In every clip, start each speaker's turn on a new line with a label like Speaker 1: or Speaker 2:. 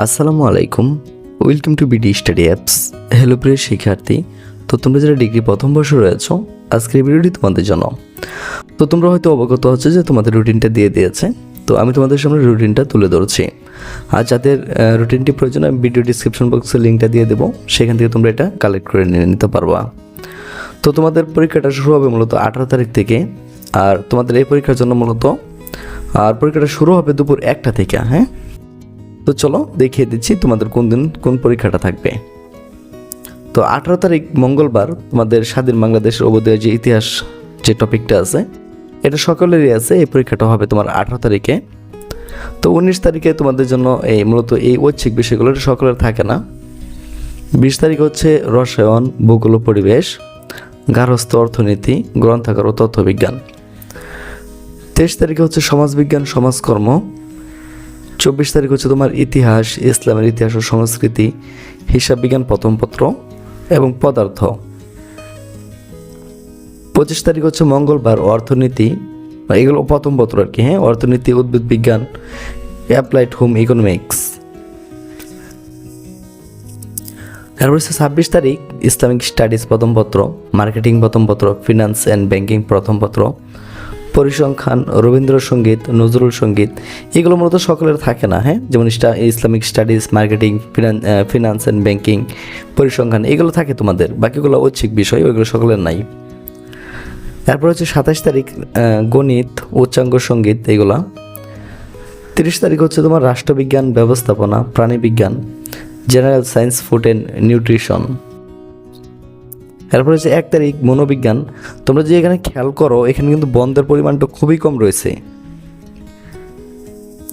Speaker 1: আসসালামু আলাইকুম। Welcome to BD study apps hello প্রিয় শিক্ষার্থী। তো তোমরা যারা ডিগ্রি প্রথম বর্ষে রয়েছো, আজকের ভিডিওটি তোমাদের জন্য। তো তোমরা হয়তো অবগত হচ্ছে যে তোমাদের রুটিনটা দিয়ে দিয়েছে। তো আমি তোমাদের সামনে রুটিনটা তুলে ধরছি। আর যাদের রুটিনটি প্রয়োজন, আমি ভিডিও ডিসক্রিপশন বক্সে লিঙ্কটা দিয়ে দেবো। সেখান থেকে তোমরা এটা কালেক্ট করে নিয়ে নিতে পারবা। তো তোমাদের পরীক্ষাটা শুরু হবে মূলত আঠারো তারিখ থেকে। আর তোমাদের এই পরীক্ষার জন্য মূলত, আর পরীক্ষাটা শুরু হবে দুপুর একটা থেকে হ্যাঁ? তো চলো দেখিয়ে দিচ্ছি তোমাদের কোন দিন কোন পরীক্ষাটা থাকবে। তো আঠারো তারিখ মঙ্গলবার তোমাদের স্বাধীন বাংলাদেশের অবদয় যে ইতিহাস যে টপিকটা আছে, এটা সকলেরই আছে, এই পরীক্ষাটা হবে তোমার আঠারো তারিখে। তো উনিশ তারিখে তোমাদের জন্য এই মূলত এই ঐচ্ছিক বিষয়গুলো সকলের থাকে না। বিশ তারিখ হচ্ছে রসায়ন, ভূগোল পরিবেশ গার্হস্থ অর্থনীতি, গ্রন্থাগার ও তথ্যবিজ্ঞান। তেইশ তারিখে হচ্ছে সমাজবিজ্ঞান, সমাজকর্ম চব্বিশ তারিখ হচ্ছে তোমার ইতিহাস, ইসলামের ইতিহাস ও সংস্কৃতি, হিসাব বিজ্ঞান প্রথম পত্র এবং পদার্থ। পঁচিশ তারিখ হচ্ছে মঙ্গলবার, অর্থনীতি এগুলো প্রথম পত্র আর কি হ্যাঁ? অর্থনীতি, উদ্ভিদ বিজ্ঞান, অ্যাপ্লাইড হোম ইকোনমিক্স। তারপর হচ্ছে ছাব্বিশ তারিখ, ইসলামিক স্টাডিজ প্রথম পত্র, মার্কেটিং প্রথম পত্র, ফিনান্স অ্যান্ড ব্যাংকিং প্রথম পত্র। পরিসংখ্যান, রবীন্দ্রসঙ্গীত, নজরুল সংগীত, এগুলো মূলত সকলের থাকে না হ্যাঁ? যেমন Islamic studies, marketing finance and banking, পরিসংখ্যান, এগুলো থাকে তোমাদের। বাকিগুলো ঐচ্ছিক বিষয়, ওইগুলো সকলের নাই। তারপর হচ্ছে সাতাশ তারিখ গণিত, উচ্চাঙ্গ সংগীত, এগুলা। তিরিশ তারিখ হচ্ছে তোমার রাষ্ট্রবিজ্ঞান ব্যবস্থাপনা, প্রাণীবিজ্ঞান, general science, food and nutrition. এরপর হচ্ছে এক তারিখ মনোবিজ্ঞান, তোমরা যে এখানে খেয়াল করো, এখানে কিন্তু বন্ধের পরিমাণটা খুবই কম রয়েছে।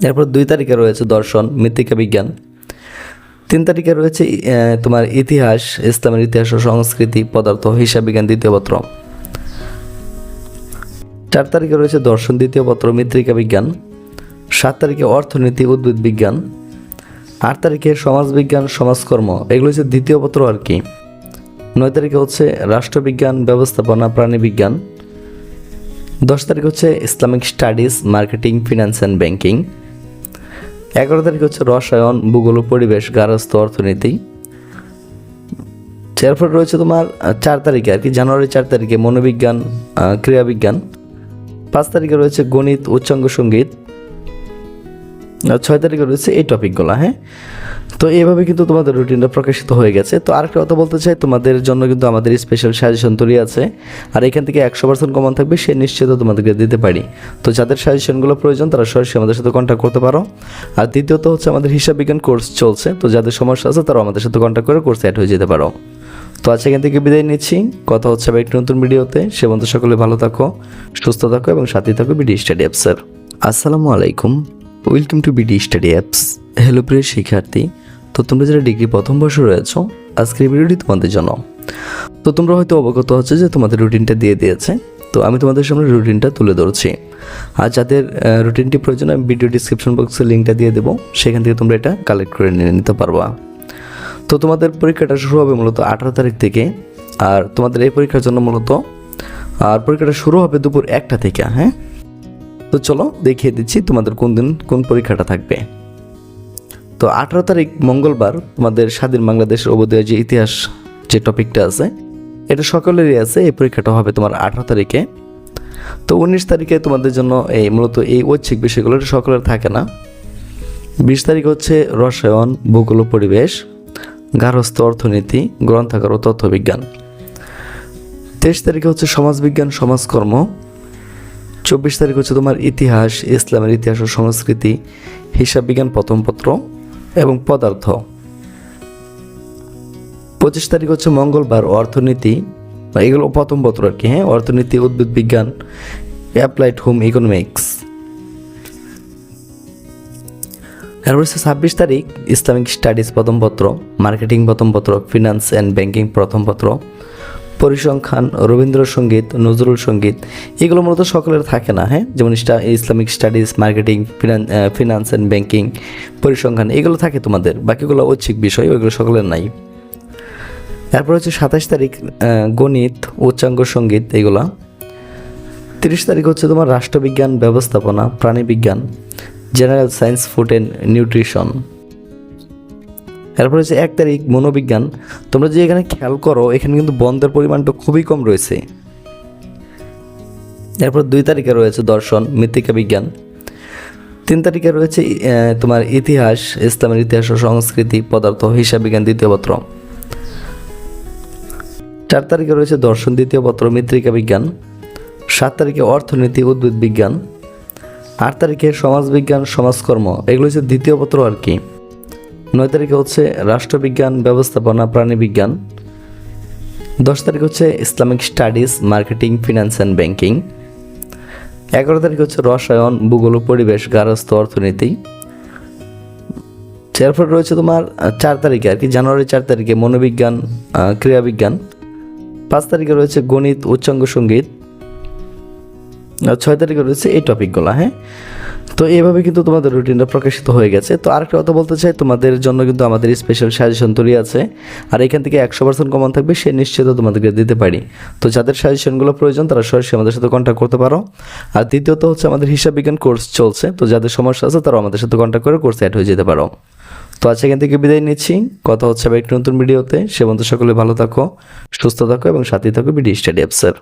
Speaker 1: এরপর দুই তারিখে রয়েছে দর্শন, মৃত্তিকা বিজ্ঞান। তিন তারিখে রয়েছে তোমার ইতিহাস, ইসলামের ইতিহাস ও সংস্কৃতি, পদার্থ, হিসাব বিজ্ঞান, দ্বিতীয় পত্র। চার তারিখে রয়েছে দর্শন, দ্বিতীয় পত্র, মৃত্তিকা বিজ্ঞান। সাত তারিখে অর্থনীতি, উদ্ভিদ বিজ্ঞান। আট তারিখে সমাজবিজ্ঞান সমাজকর্ম। এগুলো হচ্ছে দ্বিতীয় পত্র আর কি। নয় তারিখে হচ্ছে রাষ্ট্রবিজ্ঞান ব্যবস্থাপনা প্রাণীবিজ্ঞান। দশ তারিখ হচ্ছে Islamic studies marketing finance and banking এগারো তারিখ হচ্ছে রসায়ন ভূগোল পরিবেশ গার্হস্থ অর্থনীতি। এরপর রয়েছে তোমার চার তারিখে আর কি জানুয়ারি চার তারিখে মনোবিজ্ঞান আহ, ক্রিয়াবিজ্ঞান। পাঁচ তারিখে রয়েছে গণিত উচ্চাঙ্গ সংগীত। ছয় তারিখে রয়েছে এই টপিকগুলো হ্যাঁ? তো এভাবে কিন্তু তোমাদের রুটিনটা প্রকাশিত হয়ে গেছে। তো আরেকটা কথা বলতে চাই, তোমাদের জন্য কিন্তু আমাদের স্পেশাল সাজেশন তৈরি আছে। আর এখান থেকে একশো পার্সেন্ট কমন থাকবে, সে নিশ্চিত তোমাদেরকে দিতে পারি। তো যাদের সাজেশনগুলো প্রয়োজন, তারা সরাসরি আমাদের সাথে কন্ট্যাক্ট করতে পারো। আর দ্বিতীয়ত হচ্ছে আমাদের হিসাব বিজ্ঞান কোর্স চলছে। তো যাদের সমস্যা আছে তারা আমাদের সাথে কন্ট্যাক্ট করে কোর্সে অ্যাড হয়ে যেতে পারো। তো আজ এখান থেকে বিদায় নিচ্ছি। কথা হচ্ছে আবার একটি নতুন ভিডিওতে। সে বন্ধু সকলে ভালো থাকো, সুস্থ থাকো এবং সাথে থাকো বিডি স্টাডি অ্যাপসের আসসালামু আলাইকুম। Welcome to BD study apps hello প্রিয় শিক্ষার্থী। তো তোমরা যারা ডিগ্রি প্রথম বর্ষে রয়েছো, আজকের ভিডিওটি তোমাদের জন্য। তো তোমরা হয়তো অবগত হচ্ছে যে তোমাদের রুটিনটা দিয়ে দিয়েছে। তো আমি তোমাদের সামনে রুটিনটা তুলে ধরছি। আর যাদের রুটিনটি প্রয়োজন, আমি ভিডিও ডিসক্রিপশন বক্সে লিঙ্কটা দিয়ে দেবো। সেখান থেকে তোমরা এটা কালেক্ট করে নিয়ে নিতে পারবা। তো তোমাদের পরীক্ষাটা শুরু হবে মূলত আঠারো তারিখ থেকে। আর তোমাদের এই পরীক্ষার জন্য মূলত, আর পরীক্ষাটা শুরু হবে দুপুর একটা থেকে হ্যাঁ? তো চলো দেখিয়ে দিচ্ছি তোমাদের কোন দিন, কোন পরীক্ষাটা থাকবে। তো আঠারো তারিখ মঙ্গলবার তোমাদের স্বাধীন বাংলাদেশের অবদয় যে ইতিহাস যে টপিকটা আছে, এটা সকলেরই আছে, এই পরীক্ষাটা হবে তোমার আঠারো তারিখে। তো উনিশ তারিখে তোমাদের জন্য এই মূলত এই ঐচ্ছিক বিষয়গুলো, এটা সকলের থাকে না। বিশ তারিখ হচ্ছে রসায়ন, ভূগোল পরিবেশ গার্হস্থ অর্থনীতি, গ্রন্থাগার ও তথ্যবিজ্ঞান। তেইশ তারিখে হচ্ছে সমাজবিজ্ঞান, সমাজকর্ম। চব্বিশ তারিখ হচ্ছে তোমার ইতিহাস, ইসলামের ইতিহাস ও সংস্কৃতি হিসাব বিজ্ঞান প্রথম পত্র এবং পদার্থ। পঁচিশ তারিখ হচ্ছে মঙ্গলবার, অর্থনীতি এগুলো প্রথম পত্র আর কি হ্যাঁ? অর্থনীতি, উদ্ভিদ বিজ্ঞান, অ্যাপ্লাইড হোম ইকোনমিক্স। এরপর হচ্ছে ছাব্বিশ তারিখ, ইসলামিক স্টাডিজ প্রথম পত্র, মার্কেটিং প্রথম পত্র, ফিনান্স অ্যান্ড ব্যাংকিং প্রথম পত্র। পরিসংখ্যান, রবীন্দ্রসঙ্গীত, নজরুল সংগীত, এগুলো মূলত সকলের থাকে না হ্যাঁ? যেমন Islamic studies, marketing finance and banking, পরিসংখ্যান, এগুলো থাকে তোমাদের। বাকিগুলো ঐচ্ছিক বিষয়, ওইগুলো সকলের নাই। তারপর হচ্ছে সাতাশ তারিখ গণিত, উচ্চাঙ্গ সংগীত, এগুলা। তিরিশ তারিখ হচ্ছে তোমার রাষ্ট্রবিজ্ঞান ব্যবস্থাপনা, প্রাণীবিজ্ঞান, general science, food and nutrition. এরপর হচ্ছে এক তারিখ মনোবিজ্ঞান। তোমরা যে এখানে খেয়াল করো, এখানে কিন্তু বন্ধের পরিমাণটা খুবই কম রয়েছে। এরপর দুই তারিখে রয়েছে দর্শন, মৃত্তিকা বিজ্ঞান। তিন তারিখে রয়েছে তোমার ইতিহাস, ইসলামের ইতিহাস ও সংস্কৃতি, পদার্থ, হিসাব বিজ্ঞান, দ্বিতীয় পত্র। চার তারিখে রয়েছে দর্শন, দ্বিতীয় পত্র, মৃত্তিকা বিজ্ঞান। সাত তারিখে অর্থনীতি, উদ্ভিদ বিজ্ঞান। আট তারিখে সমাজবিজ্ঞান সমাজকর্ম। এগুলো হচ্ছে দ্বিতীয় পত্র আর কি। নয় তারিখে হচ্ছে রাষ্ট্রবিজ্ঞান, ব্যবস্থাপনা, প্রাণীবিজ্ঞান। দশ তারিখ হচ্ছে Islamic studies, marketing finance and banking. এগারো তারিখ হচ্ছে রসায়ন, ভূগোল পরিবেশ গার্হস্থ্য অর্থনীতি। এরপর রয়েছে তোমার চার তারিখে আর কি, জানুয়ারি চার তারিখে মনোবিজ্ঞান ক্রীড়াবিজ্ঞান পাঁচ তারিখে রয়েছে গণিত, উচ্চাঙ্গ সংগীত। ছয় তারিখে রয়েছে এই টপিকগুলো হ্যাঁ? তো এইভাবে কিন্তু তোমাদের রুটিনটা প্রকাশিত হয়ে গেছে। তো আরেকটা কথা বলতে চাই, তোমাদের জন্য কিন্তু আমাদের স্পেশাল সাজেশন তৈরি আছে। আর এখান থেকে একশো পার্সেন্ট কমন থাকবে, সে নিশ্চিত তোমাদেরকে দিতে পারি। তো যাদের সাজেশনগুলো প্রয়োজন, তারা সরাসরি আমাদের সাথে কন্ট্যাক্ট করতে পারো। আর দ্বিতীয়ত হচ্ছে আমাদের হিসাব বিজ্ঞান কোর্স চলছে, তো যাদের সমস্যা আছে তারা আমাদের সাথে কন্ট্যাক্ট করে কোর্সে অ্যাড হয়ে যেতে পারো। তো আজ এখান থেকে বিদায় নিচ্ছি। কথা হচ্ছে আবার একটি নতুন ভিডিওতে সে বন্ধু সকলে ভালো থাকো, সুস্থ থাকো এবং সাথে থাকো বিডি স্টাডি অ্যাপসের